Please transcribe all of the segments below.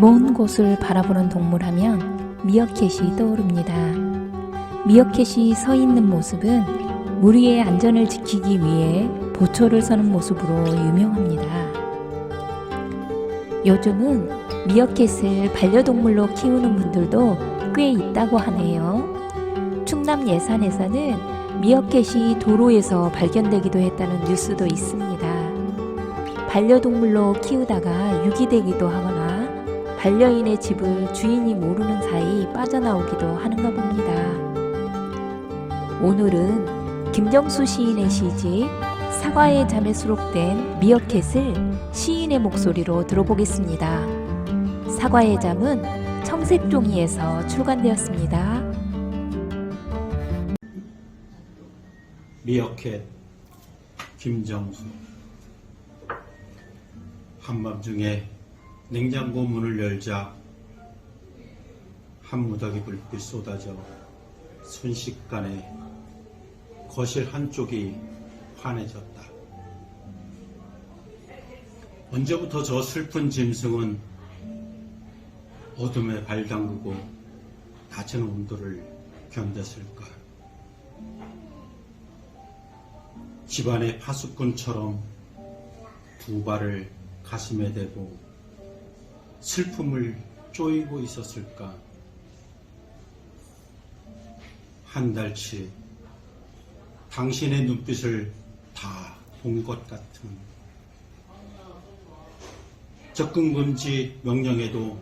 먼 곳을 바라보는 동물 하면 미어캣이 떠오릅니다. 미어캣이 서 있는 모습은 무리의 안전을 지키기 위해 보초를 서는 모습으로 유명합니다. 요즘은 미어캣을 반려동물로 키우는 분들도 꽤 있다고 하네요. 충남 예산에서는 미어캣이 도로에서 발견되기도 했다는 뉴스도 있습니다. 반려동물로 키우다가 유기되기도 하거나 반려인의 집을 주인이 모르는 사이 빠져나오기도 하는가 봅니다. 오늘은 김정수 시인의 시집 사과의 잠에 수록된 미어캣을 시인의 목소리로 들어보겠습니다. 사과의 잠은 청색 종이에서 출간되었습니다. 미어캣 김정수 한밤중에 냉장고 문을 열자 한 무더기 불빛 쏟아져 순식간에 거실 한쪽이 환해졌다. 언제부터 저 슬픈 짐승은 어둠에 발 담그고 낮은 온도를 견뎠을까? 집안의 파수꾼처럼 두 발을 가슴에 대고 슬픔을 쪼이고 있었을까? 한 달치 당신의 눈빛을 다 본 것 같은 접근 금지 명령에도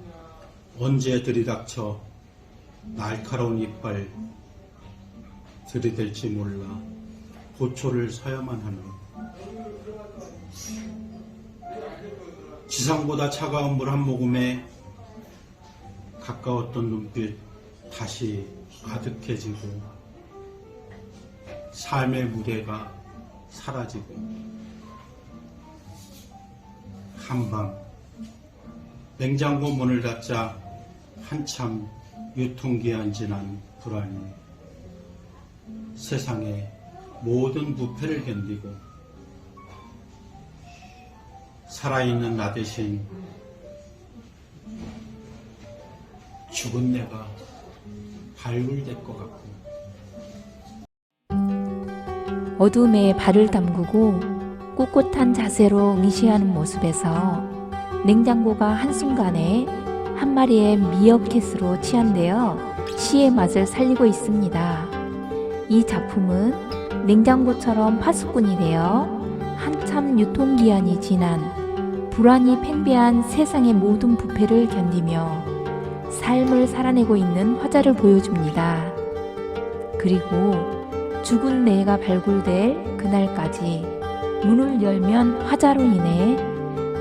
언제 들이닥쳐 날카로운 이빨 들이댈지 몰라 고초를 서야만 하는 지상보다 차가운 물 한 모금에 가까웠던 눈빛 다시 가득해지고 삶의 무대가 사라지고 한방 냉장고 문을 닫자 한참 유통기한 지난 불안이 세상의 모든 부패를 견디고 살아있는 나 대신 죽은 내가 발굴될 것 같고 어둠에 발을 담그고 꿋꿋한 자세로 응시하는 모습에서 냉장고가 한순간에 한 마리의 미어캣으로 치한되어 시의 맛을 살리고 있습니다. 이 작품은 냉장고처럼 파수꾼이 되어 한참 유통기한이 지난 불안이 팽배한 세상의 모든 부패를 견디며 삶을 살아내고 있는 화자를 보여줍니다. 그리고 죽은 내가 발굴될 그날까지 문을 열면 화자로 인해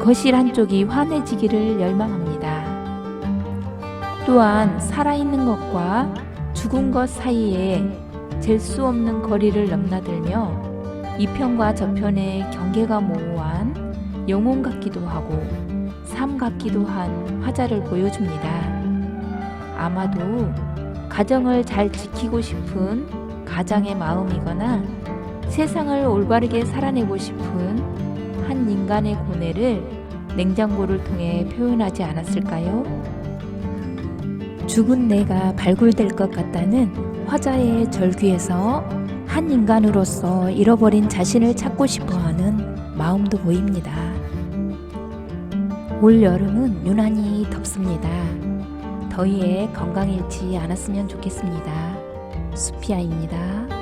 거실 한쪽이 환해지기를 열망합니다. 또한 살아있는 것과 죽은 것 사이에 잴 수 없는 거리를 넘나들며 이편과 저편의 경계가 모호한 영혼 같기도 하고 삶 같기도 한 화자를 보여줍니다. 아마도 가정을 잘 지키고 싶은 가장의 마음이거나 세상을 올바르게 살아내고 싶은 한 인간의 고뇌를 냉장고를 통해 표현하지 않았을까요? 죽은 내가 발굴될 것 같다는 화자의 절규에서 한 인간으로서 잃어버린 자신을 찾고 싶어 하는 마음도 보입니다. 올 여름은 유난히 덥습니다. 더위에 건강 잃지 않았으면 좋겠습니다. 수피아입니다.